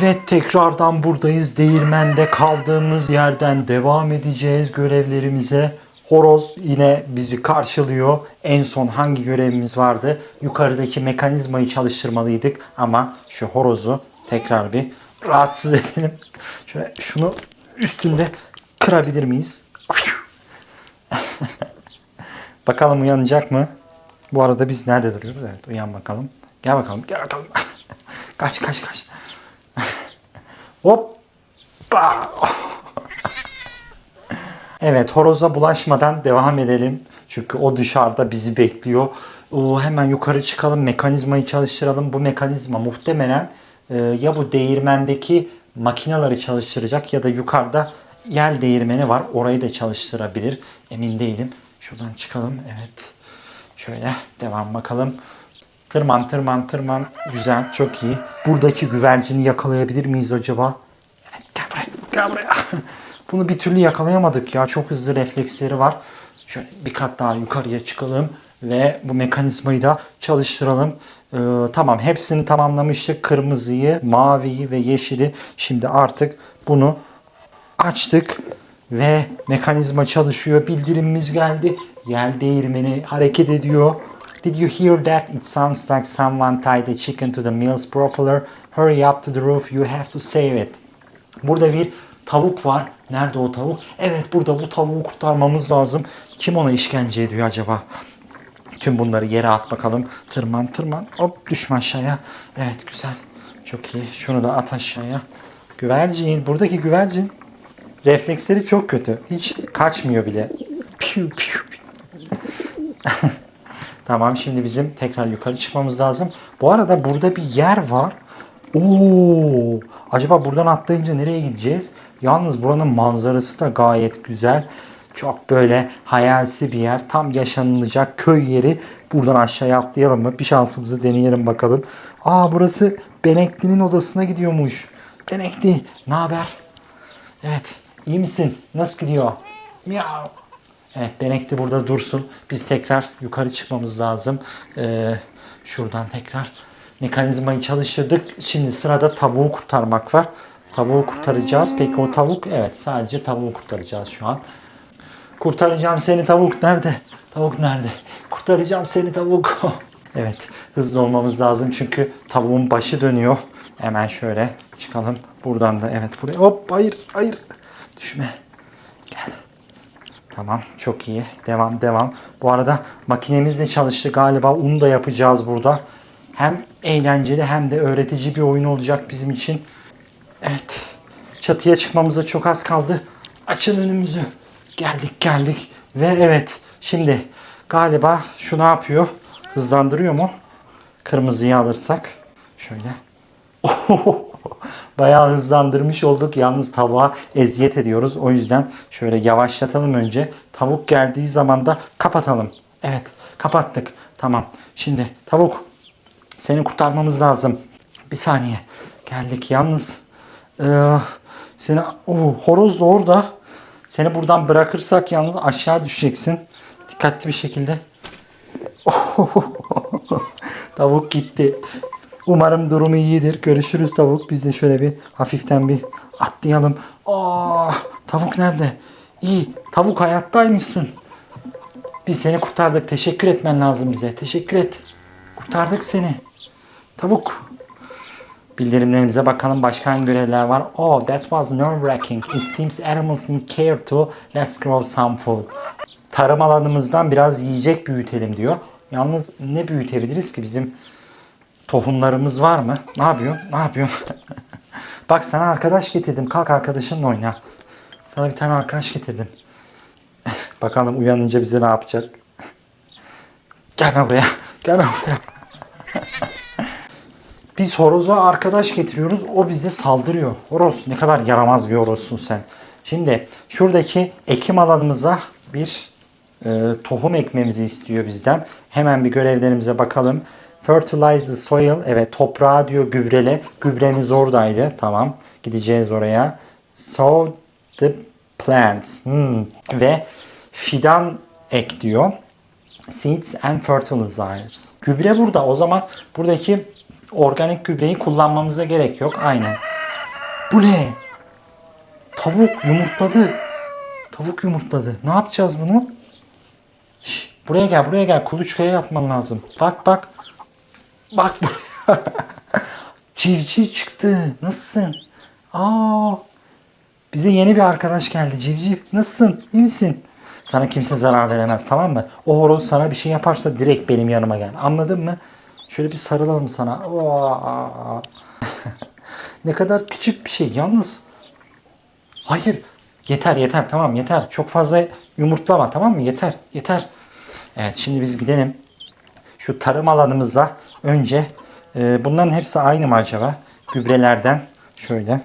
Evet tekrardan buradayız. Değirmende kaldığımız yerden devam edeceğiz görevlerimize. Horoz yine bizi karşılıyor. En son hangi görevimiz vardı? Yukarıdaki mekanizmayı çalıştırmalıydık ama şu horozu tekrar bir rahatsız edelim. Şöyle şunu üstünde kırabilir miyiz? bakalım uyanacak mı? Bu arada biz nerede duruyoruz? Evet uyan bakalım. Gel bakalım gel bakalım. kaç kaç kaç. Hoppa. Evet horoza bulaşmadan devam edelim. Çünkü o dışarıda bizi bekliyor. Oo, hemen yukarı çıkalım mekanizmayı çalıştıralım. Bu mekanizma muhtemelen e, ya bu değirmendeki makineleri çalıştıracak ya da yukarıda yel değirmeni var. Orayı da çalıştırabilir. Emin değilim. Şuradan çıkalım. Evet. Şöyle devam bakalım. Tırman tırman tırman. Güzel çok iyi. Buradaki güvercini yakalayabilir miyiz acaba? Evet gel buraya. Gel buraya. Bunu bir türlü yakalayamadık ya. Çok hızlı refleksleri var. Şöyle bir kat daha yukarıya çıkalım ve bu mekanizmayı da çalıştıralım. Ee, tamam hepsini tamamlamıştık. Kırmızıyı, maviyi ve yeşili. Şimdi artık bunu açtık ve mekanizma çalışıyor. Bildirimimiz geldi. Yel değirmeni hareket ediyor. Did you hear that? It sounds like someone tied a chicken to the mill's propeller. Hurry up to the roof. You have to save it. Burada bir tavuk var. Nerede o tavuk? Evet burada bu tavuğu kurtarmamız lazım. Kim ona işkence ediyor acaba? Tüm bunları yere at bakalım. Tırman tırman. Hop düşme aşağıya. Evet güzel. Çok iyi. Şunu da at aşağıya. Güvercin. Buradaki güvercin refleksleri çok kötü. Hiç kaçmıyor bile. Piu piu piu. tamam şimdi bizim tekrar yukarı çıkmamız lazım. Bu arada burada bir yer var. Oo, acaba buradan atlayınca nereye gideceğiz? Yalnız buranın manzarası da gayet güzel. Çok böyle hayalsi bir yer. Tam yaşanılacak köy yeri. Buradan aşağıya atlayalım mı? Bir şansımızı deneyelim bakalım. Aa burası Benekli'nin odasına gidiyormuş. Benekli ne haber? Evet iyi misin? Nasıl gidiyor? Miau. Evet Benekli burada dursun. Biz tekrar yukarı çıkmamız lazım. Ee, şuradan tekrar mekanizmayı çalıştırdık. Şimdi sırada tavuğu kurtarmak var. Tavuğu kurtaracağız. Peki o tavuk? Evet sadece tavuğu kurtaracağız şu an. Kurtaracağım seni tavuk nerede? Tavuk nerede? Kurtaracağım seni tavuk. evet hızlı olmamız lazım çünkü tavuğun başı dönüyor. Hemen şöyle çıkalım. Buradan da evet buraya. Hop hayır hayır. Düşme. Tamam çok iyi. Devam devam. Bu arada makinemiz de çalıştı galiba. Un da yapacağız burada. Hem eğlenceli hem de öğretici bir oyun olacak bizim için. Evet. Çatıya çıkmamıza çok az kaldı. Açın önümüzü. Geldik geldik. Ve evet şimdi galiba şu ne yapıyor? Hızlandırıyor mu? Kırmızıyı alırsak. Şöyle. Bayağı hızlandırmış olduk. Yalnız tavuğa eziyet ediyoruz. O yüzden şöyle yavaşlatalım önce. Tavuk geldiği zaman da kapatalım. Evet kapattık. Tamam. Şimdi tavuk seni kurtarmamız lazım. Bir saniye. Geldik yalnız. Ee, seni oh, horoz da orada. Seni buradan bırakırsak yalnız aşağı düşeceksin. Dikkatli bir şekilde. tavuk gitti. Umarım durumu iyidir. Görüşürüz tavuk. Biz de şöyle bir hafiften bir atlayalım. Aa, tavuk nerede? İyi. Tavuk hayattaymışsın. Biz seni kurtardık. Teşekkür etmen lazım bize. Teşekkür et. Kurtardık seni. Tavuk. Bildirimlerimize bakalım başka hangi görevler var. Oh, that was nerve-wracking. It seems animals need care too. Let's grow some food. Tarım alanımızdan biraz yiyecek büyütelim diyor. Yalnız ne büyütebiliriz ki bizim tohumlarımız var mı? Ne yapıyorsun? Ne yapıyorsun? Bak sana arkadaş getirdim. Kalk arkadaşınla oyna. Sana bir tane arkadaş getirdim. Bakalım uyanınca bize ne yapacak? Gelme buraya. Gelme buraya. Biz horoza arkadaş getiriyoruz. O bize saldırıyor. Horoz ne kadar yaramaz bir horozsun sen. Şimdi şuradaki ekim alanımıza bir e, tohum ekmemizi istiyor bizden. Hemen bir görevlerimize bakalım. Fertilize the soil. Evet toprağı diyor gübrele. Gübremiz oradaydı. Tamam. Gideceğiz oraya. Sow the plants. Hmm. Ve fidan ek diyor. Seeds and fertilizers. Gübre burada. O zaman buradaki organik gübreyi kullanmamıza gerek yok. Aynen. Bu ne? Tavuk yumurtladı. Tavuk yumurtladı. Ne yapacağız bunu? Şş, buraya gel buraya gel. Kuluçkaya yatman lazım. Bak bak. Bak. Civciv çıktı. Nasılsın? Aa, bize yeni bir arkadaş geldi. Civciv nasılsın? İyi misin? Sana kimse zarar veremez tamam mı? O horoz sana bir şey yaparsa direkt benim yanıma gel. Anladın mı? Şöyle bir sarılalım sana. Ne kadar küçük bir şey. Yalnız Hayır. Yeter yeter tamam yeter. Çok fazla yumurtlama tamam mı? Yeter yeter. Evet şimdi biz gidelim. Şu tarım alanımıza önce e, bunların hepsi aynı mı acaba? Gübrelerden şöyle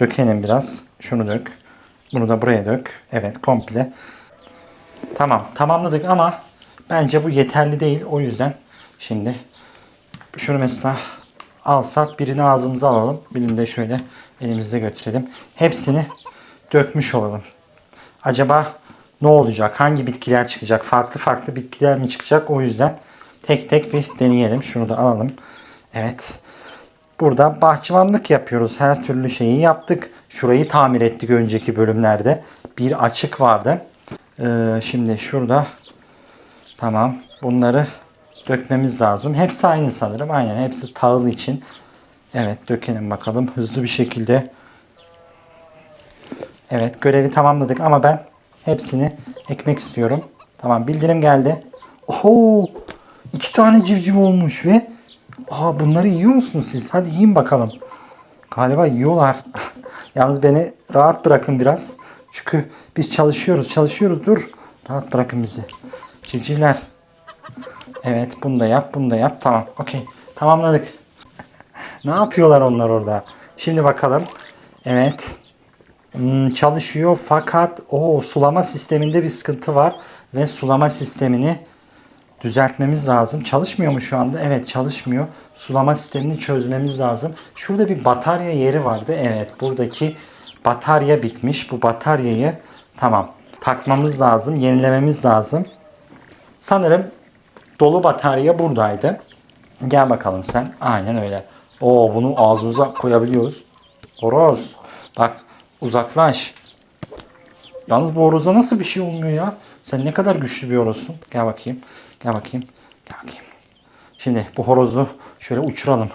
dökelim biraz. Şunu dök. Bunu da buraya dök. Evet komple. Tamam tamamladık ama bence bu yeterli değil. O yüzden şimdi şunu mesela alsak birini ağzımıza alalım. Birini de şöyle elimizde götürelim. Hepsini dökmüş olalım. Acaba ne olacak? Hangi bitkiler çıkacak? Farklı farklı bitkiler mi çıkacak? O yüzden tek tek bir deneyelim. Şunu da alalım. Evet. Burada bahçıvanlık yapıyoruz. Her türlü şeyi yaptık. Şurayı tamir ettik önceki bölümlerde. Bir açık vardı. Ee, şimdi şurada tamam. Bunları dökmemiz lazım. Hepsi aynı sanırım. Aynen. Hepsi tahıl için. Evet dökelim bakalım. Hızlı bir şekilde. Evet görevi tamamladık ama ben hepsini ekmek istiyorum. Tamam bildirim geldi. Oho iki tane civciv olmuş ve Aa, bunları yiyor musunuz siz? Hadi yiyin bakalım. Galiba yiyorlar. Yalnız beni rahat bırakın biraz. Çünkü biz çalışıyoruz çalışıyoruz dur. Rahat bırakın bizi. Civcivler. Evet bunu da yap bunu da yap. Tamam okey tamamladık. ne yapıyorlar onlar orada? Şimdi bakalım. Evet. Hmm, çalışıyor fakat o sulama sisteminde bir sıkıntı var ve sulama sistemini düzeltmemiz lazım. Çalışmıyor mu şu anda? Evet çalışmıyor. Sulama sistemini çözmemiz lazım. Şurada bir batarya yeri vardı. Evet buradaki batarya bitmiş. Bu bataryayı tamam takmamız lazım. Yenilememiz lazım. Sanırım dolu batarya buradaydı. Gel bakalım sen. Aynen öyle. Oo bunu ağzımıza koyabiliyoruz. Horoz. Bak uzaklaş. Yalnız bu horoza nasıl bir şey olmuyor ya? Sen ne kadar güçlü bir horozsun. Gel bakayım. Gel bakayım. Gel bakayım. Şimdi bu horozu şöyle uçuralım.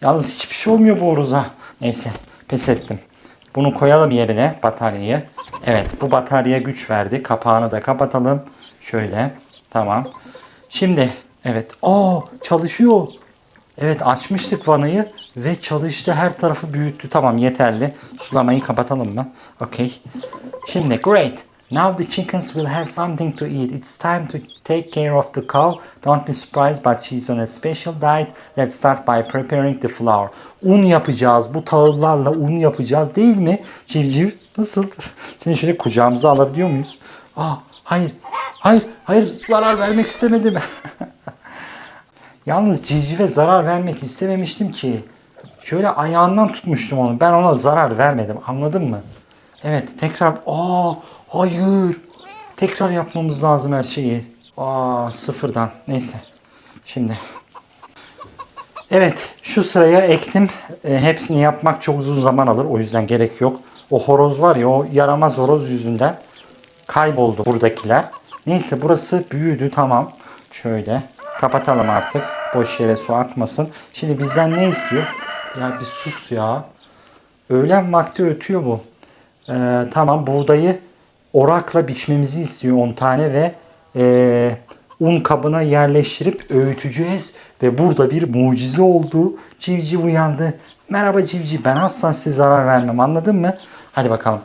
Yalnız hiçbir şey olmuyor bu horoza. Neyse pes ettim. Bunu koyalım yerine bataryayı. Evet bu batarya güç verdi. Kapağını da kapatalım. Şöyle. Tamam. Şimdi evet. Aa çalışıyor. Evet açmıştık vanayı ve çalıştı. Her tarafı büyüttü. Tamam yeterli. Sulamayı kapatalım mı? Okay. Şimdi great. Now the chickens will have something to eat. It's time to take care of the cow. Don't be surprised but she's on a special diet. Let's start by preparing the flour. Un yapacağız. Bu tahıllarla un yapacağız değil mi? Civciv nasıl? Seni şöyle kucağımıza alabiliyor muyuz? Aa hayır. Hayır. Hayır. Zarar vermek istemedim. Yalnız civcive zarar vermek istememiştim ki. Şöyle ayağından tutmuştum onu. Ben ona zarar vermedim. Anladın mı? Evet tekrar. Aa hayır. Tekrar yapmamız lazım her şeyi. Aa sıfırdan. Neyse. Şimdi. Evet şu sıraya ektim. E, hepsini yapmak çok uzun zaman alır. O yüzden gerek yok. O horoz var ya o yaramaz horoz yüzünden kayboldu buradakiler. Neyse burası büyüdü tamam. Şöyle kapatalım artık. Boş yere su akmasın. Şimdi bizden ne istiyor? Ya bir sus ya. Öğlen vakti ötüyor bu. Ee, tamam buğdayı orakla biçmemizi istiyor 10 tane ve ee, un kabına yerleştirip öğüteceğiz. Ve burada bir mucize oldu. Civciv uyandı. Merhaba civciv ben asla size zarar vermem anladın mı? Hadi bakalım.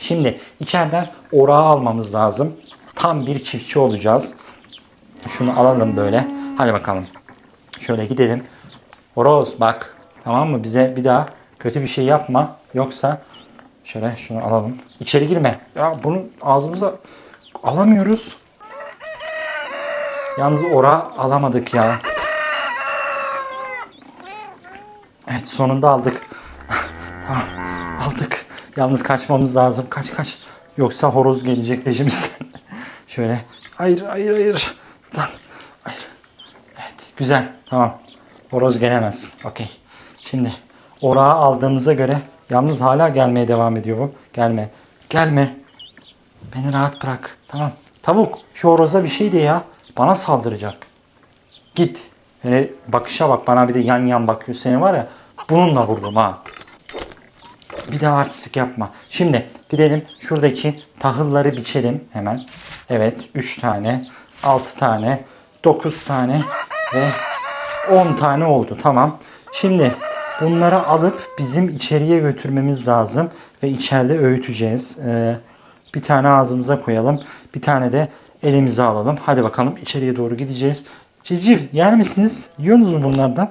Şimdi içeriden orağı almamız lazım. Tam bir çiftçi olacağız. Şunu alalım böyle. Hadi bakalım. Şöyle gidelim. Horoz bak. Tamam mı? Bize bir daha kötü bir şey yapma. Yoksa şöyle şunu alalım. İçeri girme. Ya bunu ağzımıza alamıyoruz. Yalnız ora alamadık ya. Evet sonunda aldık. tamam aldık. Yalnız kaçmamız lazım. Kaç kaç. Yoksa horoz gelecek peşimizden. Şöyle. Hayır hayır hayır. Lan, Hayır. Evet güzel. Tamam. Horoz gelemez. Okey. Şimdi orağı aldığımıza göre yalnız hala gelmeye devam ediyor bu. Gelme. Gelme. Beni rahat bırak. Tamam. Tavuk şu horoza bir şey de ya. Bana saldıracak. Git. Hele bakışa bak bana bir de yan yan bakıyor. Seni var ya bununla vurdum ha. Bir daha artistik yapma. Şimdi gidelim şuradaki tahılları biçelim hemen. Evet 3 tane, 6 tane, 9 tane ve 10 tane oldu. Tamam. Şimdi bunları alıp bizim içeriye götürmemiz lazım ve içeride öğüteceğiz. Ee, bir tane ağzımıza koyalım. Bir tane de elimize alalım. Hadi bakalım içeriye doğru gideceğiz. Civciv yer misiniz? Yiyorsunuz mu bunlardan?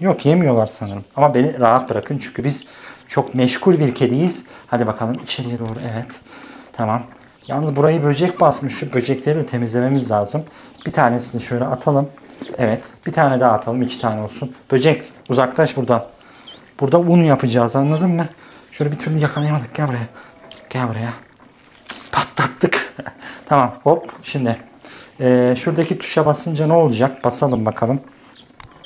Yok yemiyorlar sanırım. Ama beni rahat bırakın çünkü biz çok meşgul bir kediyiz. Hadi bakalım içeriye doğru evet. Tamam. Yalnız burayı böcek basmış. Şu böcekleri de temizlememiz lazım. Bir tanesini şöyle atalım. Evet. Bir tane daha atalım. iki tane olsun. Böcek uzaklaş buradan. Burada un yapacağız anladın mı? Şöyle bir türlü yakalayamadık. Gel buraya. Gel buraya. Patlattık. tamam hop. Şimdi eee, şuradaki tuşa basınca ne olacak? Basalım bakalım.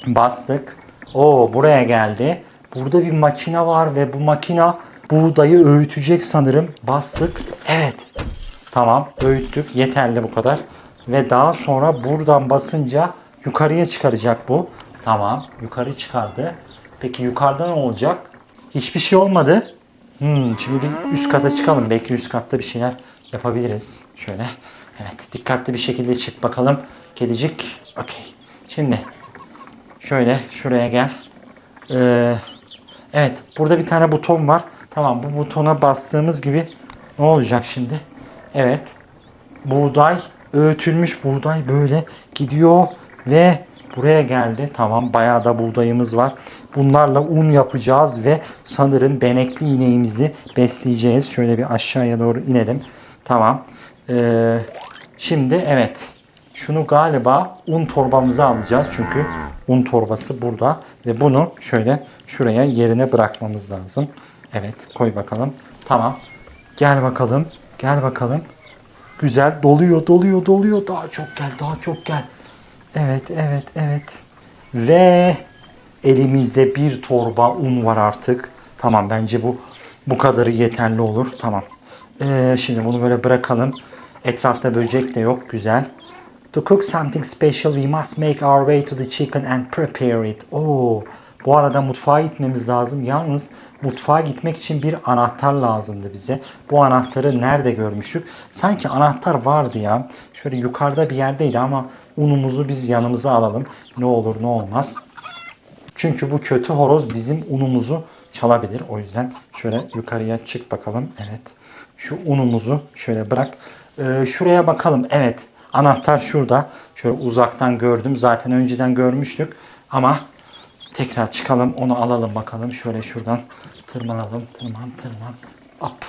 Bastık. O buraya geldi. Burada bir makine var ve bu makina buğdayı öğütecek sanırım. Bastık. Evet. Tamam öğüttük. Yeterli bu kadar. Ve daha sonra buradan basınca yukarıya çıkaracak bu. Tamam yukarı çıkardı. Peki yukarıda ne olacak? Hiçbir şey olmadı. Hmm, şimdi bir üst kata çıkalım. Belki üst katta bir şeyler yapabiliriz. Şöyle. Evet dikkatli bir şekilde çık bakalım. Kedicik. Okey. Şimdi Şöyle şuraya gel. Ee, evet burada bir tane buton var. Tamam bu butona bastığımız gibi ne olacak şimdi? Evet. Buğday öğütülmüş buğday böyle gidiyor ve buraya geldi. Tamam bayağı da buğdayımız var. Bunlarla un yapacağız ve sanırım benekli ineğimizi besleyeceğiz. Şöyle bir aşağıya doğru inelim. Tamam. Ee, şimdi evet. Şunu galiba un torbamıza alacağız çünkü un torbası burada ve bunu şöyle şuraya yerine bırakmamız lazım. Evet koy bakalım. Tamam. Gel bakalım. Gel bakalım. Güzel doluyor doluyor doluyor. Daha çok gel daha çok gel. Evet evet evet. Ve elimizde bir torba un var artık. Tamam bence bu bu kadarı yeterli olur. Tamam. Ee, şimdi bunu böyle bırakalım. Etrafta böcek de yok. Güzel. To cook something special we must make our way to the chicken and prepare it. Oo, bu arada mutfağa gitmemiz lazım. Yalnız mutfağa gitmek için bir anahtar lazımdı bize. Bu anahtarı nerede görmüştük? Sanki anahtar vardı ya. Şöyle yukarıda bir yerdeydi ama unumuzu biz yanımıza alalım. Ne olur ne olmaz. Çünkü bu kötü horoz bizim unumuzu çalabilir. O yüzden şöyle yukarıya çık bakalım. Evet. Şu unumuzu şöyle bırak. Ee, şuraya bakalım. Evet. Anahtar şurada. Şöyle uzaktan gördüm. Zaten önceden görmüştük. Ama tekrar çıkalım. Onu alalım bakalım. Şöyle şuradan tırmanalım. Tırman tırman. Hop.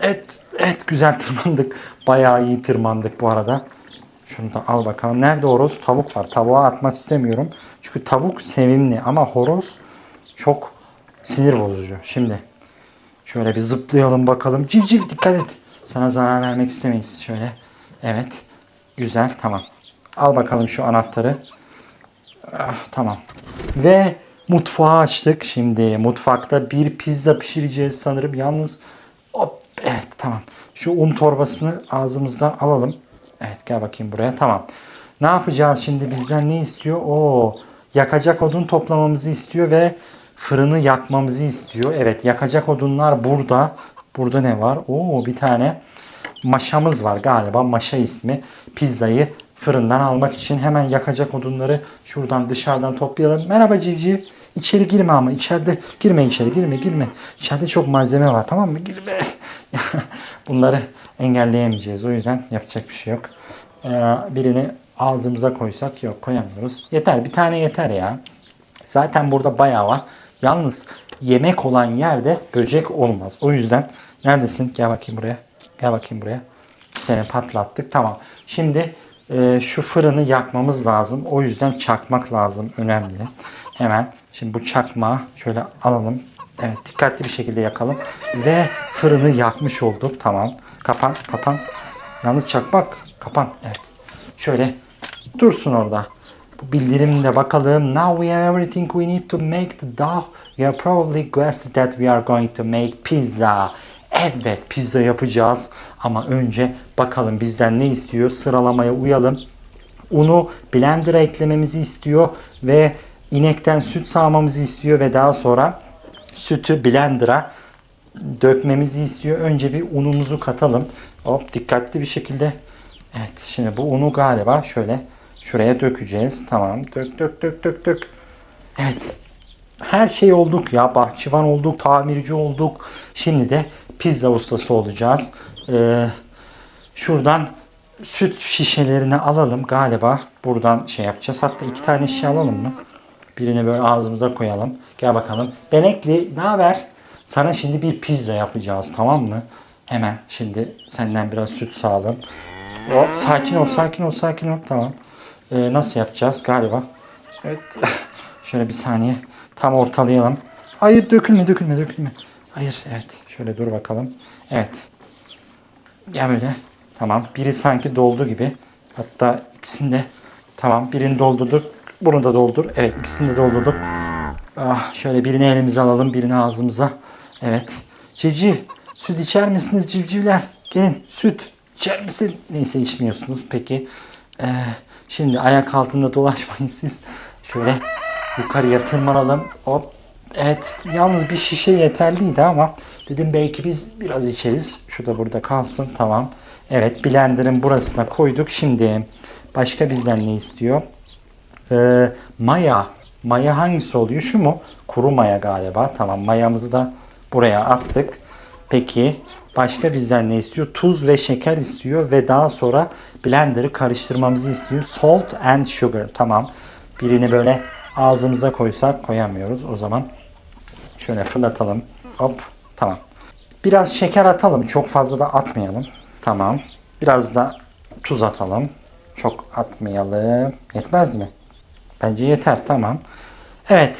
Evet. Evet güzel tırmandık. Bayağı iyi tırmandık bu arada. Şunu da al bakalım. Nerede horoz? Tavuk var. Tavuğa atmak istemiyorum. Çünkü tavuk sevimli ama horoz çok sinir bozucu. Şimdi şöyle bir zıplayalım bakalım. Civciv dikkat et. Sana zarar vermek istemeyiz. Şöyle. Evet. Güzel. Tamam. Al bakalım şu anahtarı. Ah, tamam. Ve mutfağı açtık. Şimdi mutfakta bir pizza pişireceğiz sanırım. Yalnız hop evet tamam. Şu un torbasını ağzımızdan alalım. Evet gel bakayım buraya. Tamam. Ne yapacağız şimdi bizden ne istiyor? Oo, yakacak odun toplamamızı istiyor ve fırını yakmamızı istiyor. Evet yakacak odunlar burada. Burada ne var? Oo bir tane maşamız var galiba. Maşa ismi. Pizzayı fırından almak için hemen yakacak odunları şuradan dışarıdan toplayalım. Merhaba civciv. İçeri girme ama içeride girme içeri girme girme. İçeride çok malzeme var tamam mı? Girme. Bunları engelleyemeyeceğiz. O yüzden yapacak bir şey yok. Ee, birini ağzımıza koysak yok koyamıyoruz. Yeter bir tane yeter ya. Zaten burada bayağı var. Yalnız yemek olan yerde böcek olmaz. O yüzden neredesin? Gel bakayım buraya. Gel bakayım buraya. Seni patlattık. Tamam. Şimdi e, şu fırını yakmamız lazım. O yüzden çakmak lazım. Önemli. Hemen şimdi bu çakmağı şöyle alalım. Evet dikkatli bir şekilde yakalım. Ve fırını yakmış olduk. Tamam. Kapan kapan. Yalnız çakmak kapan. Evet. Şöyle dursun orada. Bu bildirimde bakalım. Now we have everything we need to make the dough. You have probably guessed that we are going to make pizza. Evet pizza yapacağız. Ama önce bakalım bizden ne istiyor? Sıralamaya uyalım. Unu blender'a eklememizi istiyor ve inekten süt sağmamızı istiyor ve daha sonra sütü blender'a dökmemizi istiyor. Önce bir unumuzu katalım. Hop dikkatli bir şekilde. Evet şimdi bu unu galiba şöyle şuraya dökeceğiz. Tamam dök dök dök dök dök. Evet her şey olduk ya. Bahçıvan olduk, tamirci olduk. Şimdi de pizza ustası olacağız. Ee, şuradan süt şişelerini alalım galiba. Buradan şey yapacağız. Hatta iki tane şişe alalım mı? Birini böyle ağzımıza koyalım. Gel bakalım. Benekli ne haber? Sana şimdi bir pizza yapacağız tamam mı? Hemen şimdi senden biraz süt sağalım. Hop, sakin ol, sakin ol, sakin ol. Tamam. Ee, nasıl yapacağız galiba? Evet. Şöyle bir saniye. Tam ortalayalım. Hayır dökülme, dökülme, dökülme. Hayır, evet. Şöyle dur bakalım. Evet. Gel böyle. Tamam. Biri sanki doldu gibi. Hatta ikisini de tamam. Birini doldurduk. Bunu da doldur. Evet ikisini de doldurduk. Ah, şöyle birini elimize alalım. Birini ağzımıza. Evet. Civciv. Süt içer misiniz civcivler? Gelin süt. İçer misin? Neyse içmiyorsunuz. Peki. Ee, şimdi ayak altında dolaşmayın siz. Şöyle yukarıya tırmanalım. Hop. Evet. Yalnız bir şişe yeterliydi ama dedim belki biz biraz içeriz. Şu da burada kalsın. Tamam. Evet. Blender'ın burasına koyduk. Şimdi başka bizden ne istiyor? Ee, maya. Maya hangisi oluyor? Şu mu? Kuru maya galiba. Tamam mayamızı da buraya attık. Peki başka bizden ne istiyor? Tuz ve şeker istiyor ve daha sonra blender'ı karıştırmamızı istiyor. Salt and sugar. Tamam. Birini böyle ağzımıza koysak koyamıyoruz. O zaman şöyle fırlatalım. Hop. Tamam. Biraz şeker atalım. Çok fazla da atmayalım. Tamam. Biraz da tuz atalım. Çok atmayalım. Yetmez mi? Bence yeter tamam. Evet.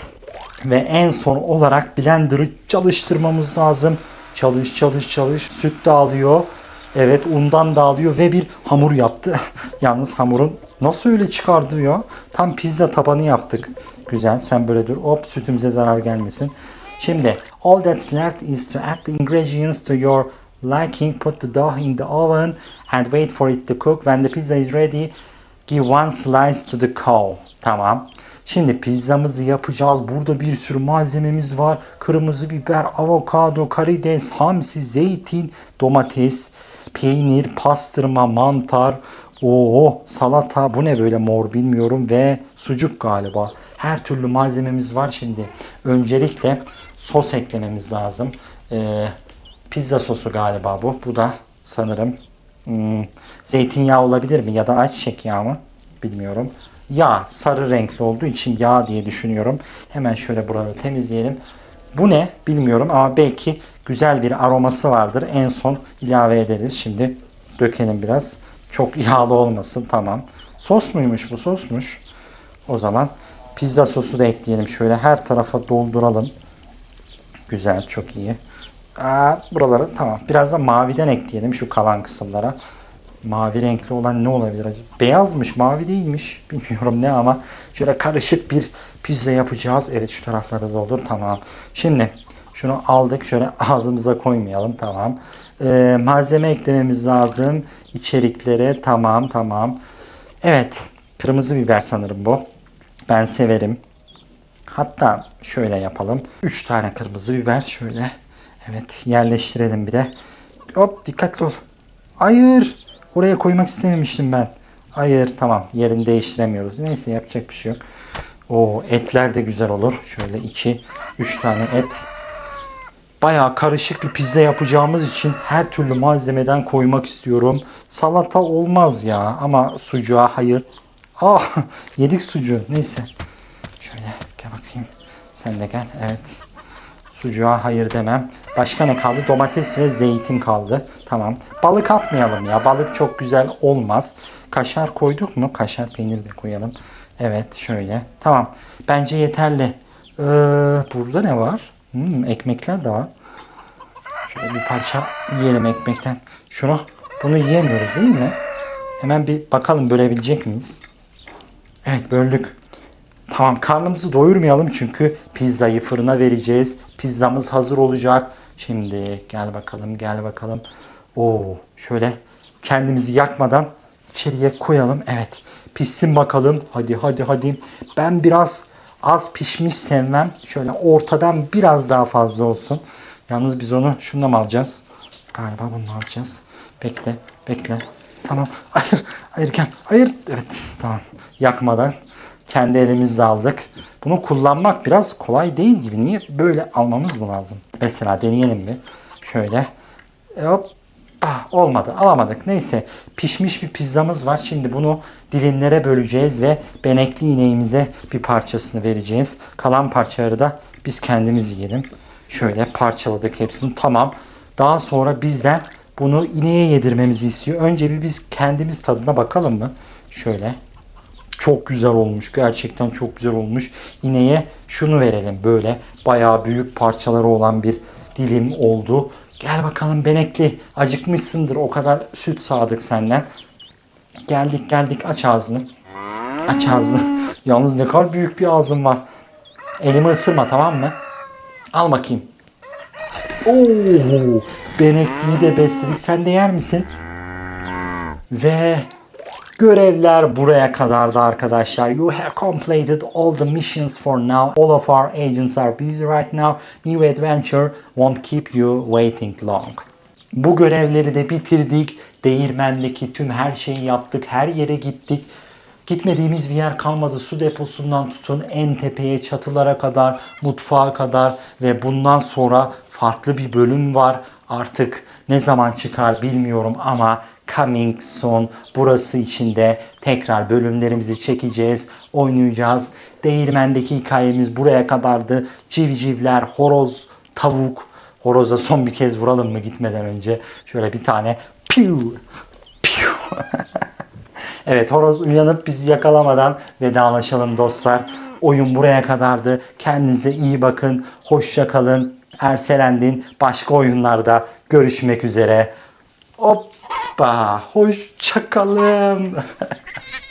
Ve en son olarak blender'ı çalıştırmamız lazım. Çalış çalış çalış. Süt dağılıyor. Evet undan dağılıyor ve bir hamur yaptı. Yalnız hamurun nasıl öyle çıkardı ya? Tam pizza tabanı yaptık. Güzel sen böyle dur. Hop sütümüze zarar gelmesin. Şimdi all that's left is to add the ingredients to your liking. Put the dough in the oven and wait for it to cook. When the pizza is ready, Give one slice to the cow. Tamam. Şimdi pizzamızı yapacağız. Burada bir sürü malzememiz var. Kırmızı biber, avokado, karides, hamsi, zeytin, domates, peynir, pastırma, mantar, Oo, salata bu ne böyle mor bilmiyorum ve sucuk galiba. Her türlü malzememiz var şimdi. Öncelikle sos eklememiz lazım. Ee, pizza sosu galiba bu. Bu da sanırım Hmm, zeytinyağı olabilir mi ya da ayçiçek yağı mı? Bilmiyorum. Yağ sarı renkli olduğu için yağ diye düşünüyorum. Hemen şöyle buraları temizleyelim. Bu ne bilmiyorum ama belki güzel bir aroması vardır. En son ilave ederiz. Şimdi dökelim biraz. Çok yağlı olmasın. Tamam. Sos muymuş bu sosmuş. O zaman pizza sosu da ekleyelim. Şöyle her tarafa dolduralım. Güzel çok iyi. Aa, buraları tamam. Biraz da maviden ekleyelim şu kalan kısımlara. Mavi renkli olan ne olabilir acaba? Beyazmış, mavi değilmiş. Bilmiyorum ne ama şöyle karışık bir pizza yapacağız. Evet şu tarafları da olur. Tamam. Şimdi şunu aldık. Şöyle ağzımıza koymayalım. Tamam. Ee, malzeme eklememiz lazım. İçeriklere. Tamam tamam. Evet. Kırmızı biber sanırım bu. Ben severim. Hatta şöyle yapalım. 3 tane kırmızı biber şöyle. Evet yerleştirelim bir de. Hop dikkatli ol. Hayır. Oraya koymak istememiştim ben. Hayır tamam yerini değiştiremiyoruz. Neyse yapacak bir şey yok. O etler de güzel olur. Şöyle 2 3 tane et. Bayağı karışık bir pizza yapacağımız için her türlü malzemeden koymak istiyorum. Salata olmaz ya ama sucuğa hayır. Ah yedik sucuğu. Neyse. Şöyle gel bakayım. Sen de gel. Evet. Sucuğa hayır demem. Başka ne kaldı? Domates ve zeytin kaldı. Tamam. Balık atmayalım ya. Balık çok güzel olmaz. Kaşar koyduk mu? Kaşar peynir de koyalım. Evet şöyle. Tamam. Bence yeterli. Ee, burada ne var? Hmm, ekmekler de var. Şöyle bir parça yiyelim ekmekten. Şunu, bunu yiyemiyoruz değil mi? Hemen bir bakalım bölebilecek miyiz? Evet böldük. Tamam karnımızı doyurmayalım çünkü pizzayı fırına vereceğiz. Pizzamız hazır olacak. Şimdi gel bakalım gel bakalım. Oo şöyle kendimizi yakmadan içeriye koyalım. Evet pişsin bakalım. Hadi hadi hadi. Ben biraz az pişmiş sevmem. Şöyle ortadan biraz daha fazla olsun. Yalnız biz onu şununla mı alacağız? Galiba bunu alacağız. Bekle bekle. Tamam. Hayır hayır gel. Hayır. Evet tamam. Yakmadan kendi elimizle aldık. Bunu kullanmak biraz kolay değil gibi. Niye böyle almamız mı lazım? Mesela deneyelim bir. Şöyle. Hop. Ah, olmadı. Alamadık. Neyse. Pişmiş bir pizzamız var. Şimdi bunu dilimlere böleceğiz ve benekli ineğimize bir parçasını vereceğiz. Kalan parçaları da biz kendimiz yiyelim. Şöyle parçaladık hepsini. Tamam. Daha sonra bizden bunu ineğe yedirmemizi istiyor. Önce bir biz kendimiz tadına bakalım mı? Şöyle. Çok güzel olmuş. Gerçekten çok güzel olmuş. İneğe şunu verelim böyle. Bayağı büyük parçaları olan bir dilim oldu. Gel bakalım benekli. Acıkmışsındır. O kadar süt sağdık senden. Geldik geldik. Aç ağzını. Aç ağzını. Yalnız ne kadar büyük bir ağzın var. Elimi ısırma tamam mı? Al bakayım. Oo, benekliyi de besledik. Sen de yer misin? Ve görevler buraya kadardı arkadaşlar. You have completed all the missions for now. All of our agents are busy right now. New adventure won't keep you waiting long. Bu görevleri de bitirdik. Değirmendeki tüm her şeyi yaptık. Her yere gittik. Gitmediğimiz bir yer kalmadı. Su deposundan tutun en tepeye çatılara kadar, mutfağa kadar ve bundan sonra farklı bir bölüm var. Artık ne zaman çıkar bilmiyorum ama coming soon burası içinde tekrar bölümlerimizi çekeceğiz, oynayacağız. Değirmendeki hikayemiz buraya kadardı. Civcivler, horoz, tavuk. Horoza son bir kez vuralım mı gitmeden önce? Şöyle bir tane piu piu. Evet horoz uyanıp bizi yakalamadan vedalaşalım dostlar. Oyun buraya kadardı. Kendinize iyi bakın. Hoşça kalın. Erselendin. Başka oyunlarda görüşmek üzere. Hoppa. Hoşça kalın.